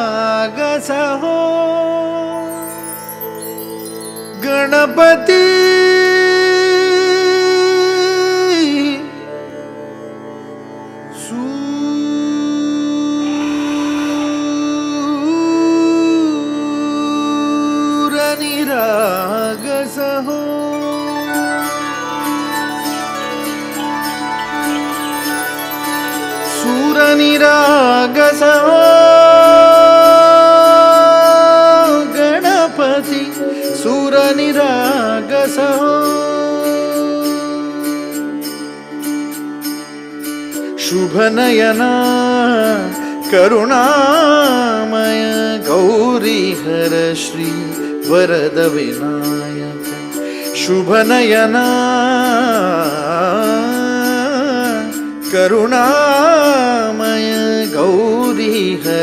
सूरनिरागसहो गणपति गणपती सूरनिरागस हो शुभनयना करुणामय गौरी हर श्री वरद विनायक शुभनयना करुणा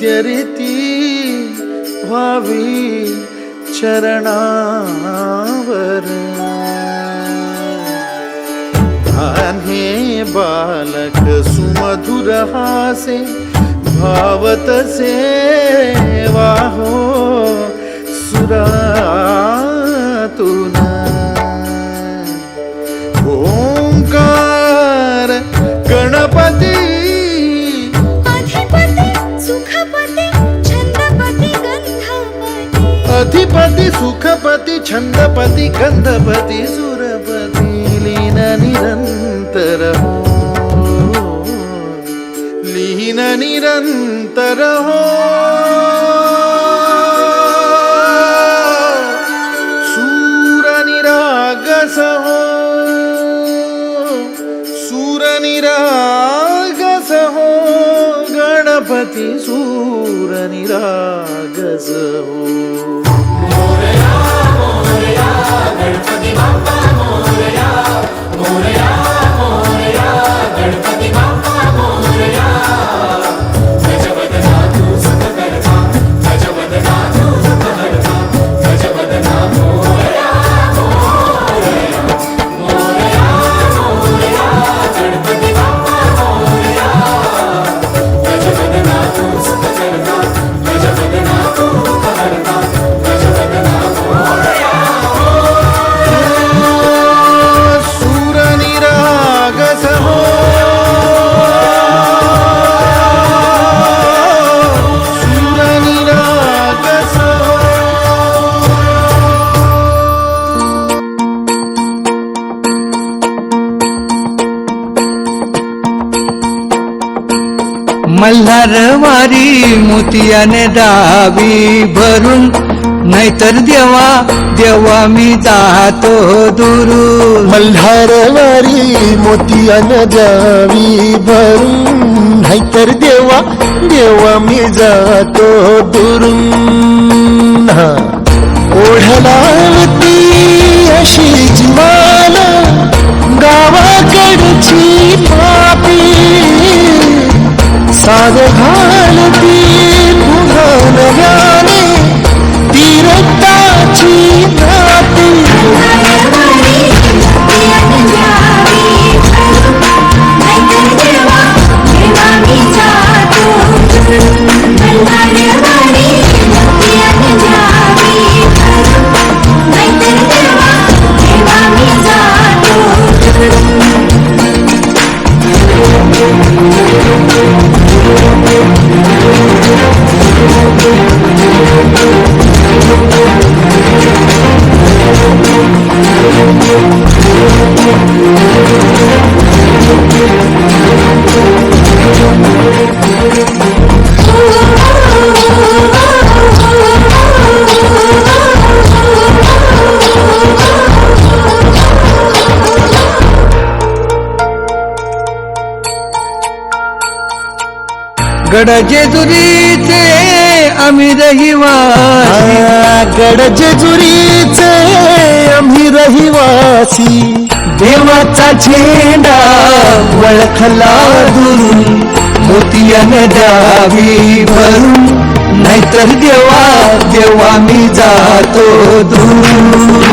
नित्यरिति वावि चरणावर। आन्हे बालक सुमधुरहासे भावत सेवा अधिपती सुखपती छंदपती गंधपती सुरपती लीन निरंतर हो लीन निरंतर हो सूरनिरागस हो सूरनिरागस हो गणपती सूरनिरागस हो सूरनिरागस मल्हारवारी मोतियाने दावी भरून. नाहीतर देवा देवा मी जातो दुरून. मल्हारवारी मोतियान द्यावी भरून. नाहीतर देवा देवा मी जातो दुरून. हा. गड जेजुरीचे आम्ही रहिवासी. गड जेजुरीचे आम्ही रहिवासी. देवाचा झेंडा वळखला दुरून मोतियाने द्यावी भरून. नाहीतर देवा देवा मी जातो दूर.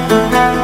Música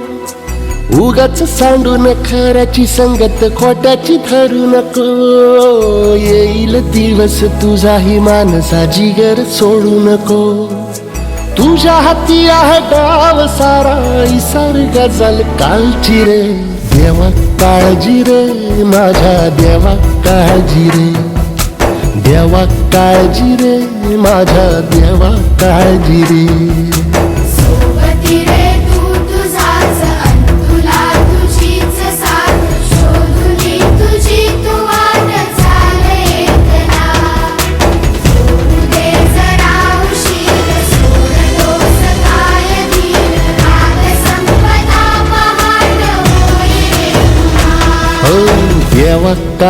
उगाच सांडू न खऱ्याची संगत खोट्याची धरू नको. येईल दिवस तुझाही मानसा जिगर सोडू नको. तुझ्या हाती आहे डाव सारा इसार गजल कालची रे. देवा काळजी रे माझ्या देवा काळजी रे. देवा काळजी रे माझ्या देवा काळजी रे.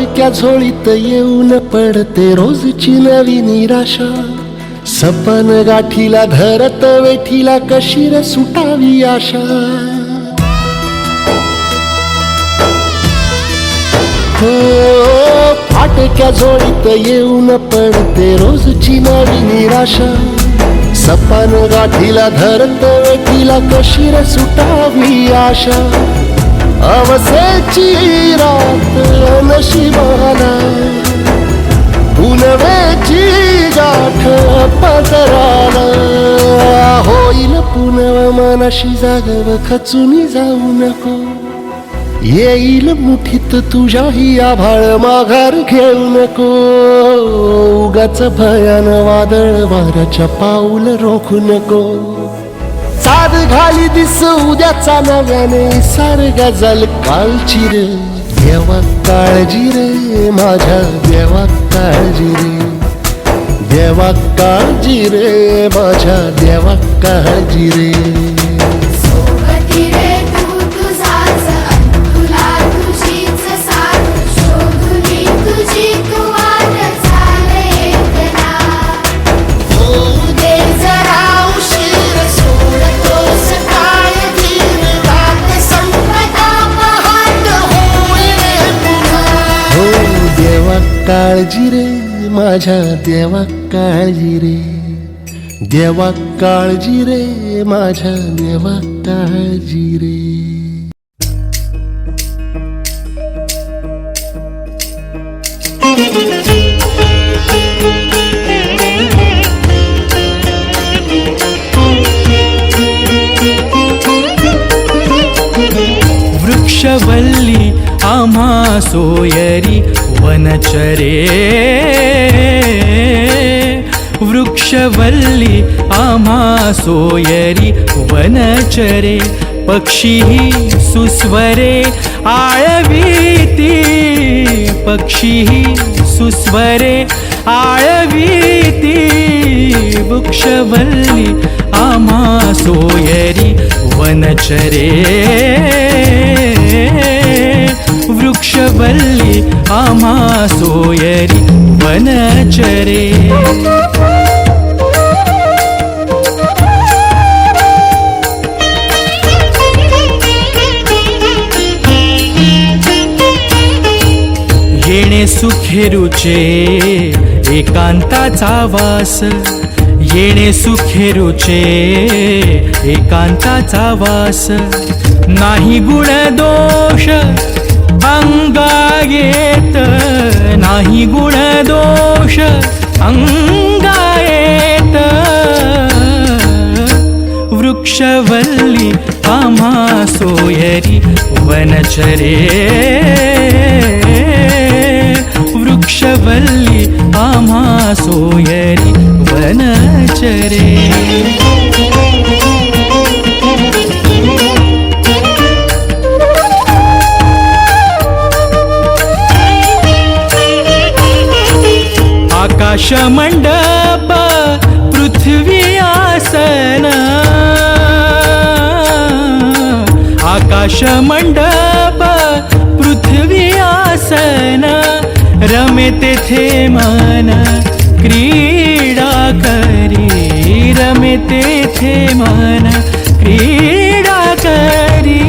सारख्या झोळीत येऊन पडते रोजची नवी निराशा. सपन गाठीला धरत वेठीला कशीर सुटावी आशा. हो, फाटक्या झोळीत येऊन पडते रोजची नवी निराशा. सपन गाठीला धरत वेठीला कशीर सुटावी आशा. अवसेची रात नशिबाला. पुनवेची गाठ पदराला. होईल पुनव मनाशी जागव खचून जाऊ नको. येईल मुठीत तुझ्याही आभाळ माघार घेऊ नको. उगाच भयान वादळ वाऱ्याच्या पाऊल रोखू नको. साध घाली दिस उद्याचा नव्याने सार गजल कालची रे. देवा काळजी रे माझ्या देवा काळजी रे. देवा काळजी रे माझ्या देवा काळजी रे. काळजी रे माझ्या देवा काळजी रे. देवा काळजी रे माझ्या देवा काळजी रे. वृक्षवल्ली आम्हा सोयरी वनचरे। वृक्षवल्ली आम्हा सोयरी वनचरे। पक्षीही सुस्वरे आळवीती। पक्षीही सुस्वरे आळवीती। वृक्षवल्ली आम्हा सोयरी वनचरे वृक्षवल्ली आम्हा सोयरी वनचरे. येणे येणे सुखेरुचे एकांताचा वास. येणे सुखेरुचे एकांताचा वास. नाही गुण दोष अंगा येत नाही गुण दोष अंगा येत वृक्षवल्ली आम्हा सोयरी वनचरे. वृक्षवल्ली आकाशमण्डप पृथ्वी आसन रमे तेथे मन क्रीडा करी रमे तेथे मन क्रीडा करी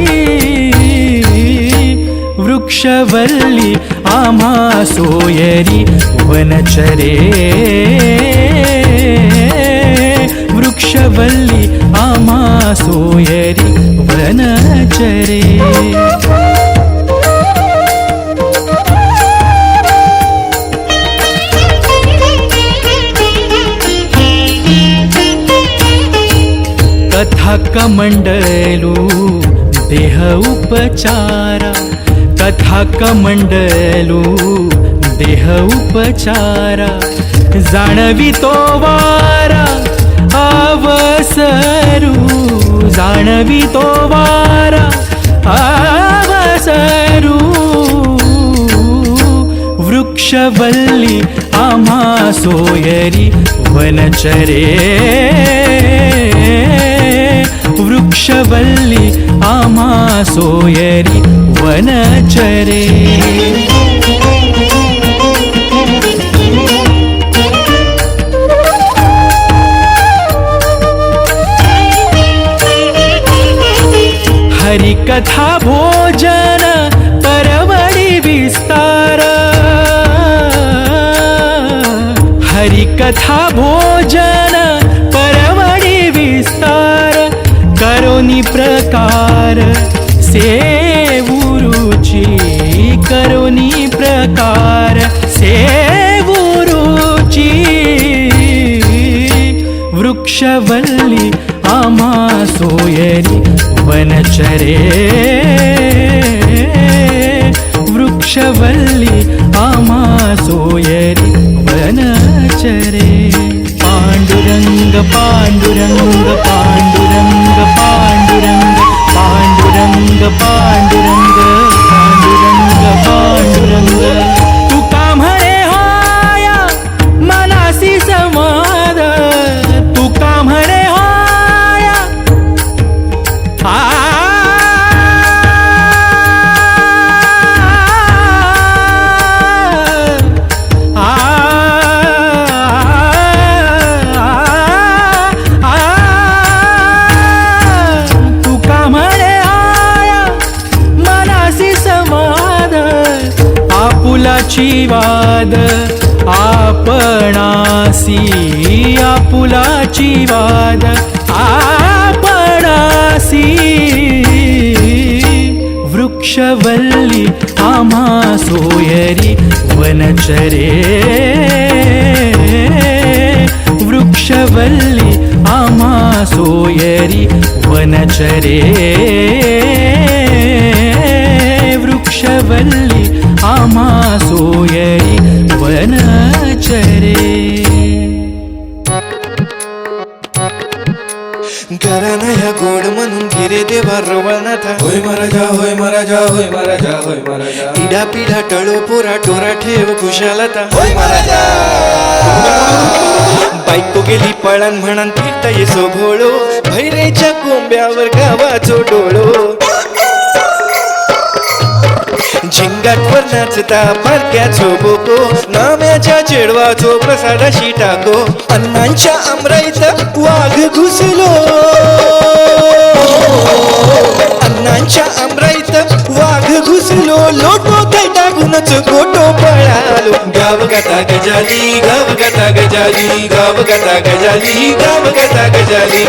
वृक्षवल्ली आम्हा सोयरी वनचरे वृक्षवल्ली आम्हा सोयरी वनचरे। कथा कमंडलू देह उपचारा। कथा कमंडलू देह उपचारा। जाणवी तो सरू जाणवितो वारा आवसरू वृक्षवल्ली आमा सोयरि वनचरे वृक्षवल्ली आमा सोयरि वनचरे हरिकथा भोजन परवडी विस्तार. हरिकथा भोजन परवडी विस्तार. करोनी प्रकार सेवुरुची. करोनी प्रकार सेवुरुची. वृक्षवल्ली ईश्वरे वृक्षवल्ली आमा सोयरि वनाचरे पाण्डुरङ्ग पाण्डुरङ्ग आपुलाची वाद आपणासी आपुलाची वाद आपणासी वृक्षवल्ली आम्हा सोयरी वनचरे. वृक्षवल्ली आम्हा सोयरी वनचरे. वृक्षवल्ली आम्हा पिढा पिढा टळो पोरा टोरा ठेव खुशालता. महाराजा! बायको गेली पळण म्हणून फिरता येसो भोळो भैरेच्या कोंब्यावर गावाचो डोळो. झिंगाटवर नाचता पारक्याचो बोको. नाम्याच्या चेडवाचो प्रसादाशी टाको. अण्णांच्या आमराईत वाघ घुसलो. भावनांच्या अमराईत वाघ घुसलो लोटो थैटा गुणच गोटो पळालो. गाव गता गजाली गाव गता गजाली गाव गता गजाली गाव गता गजाली.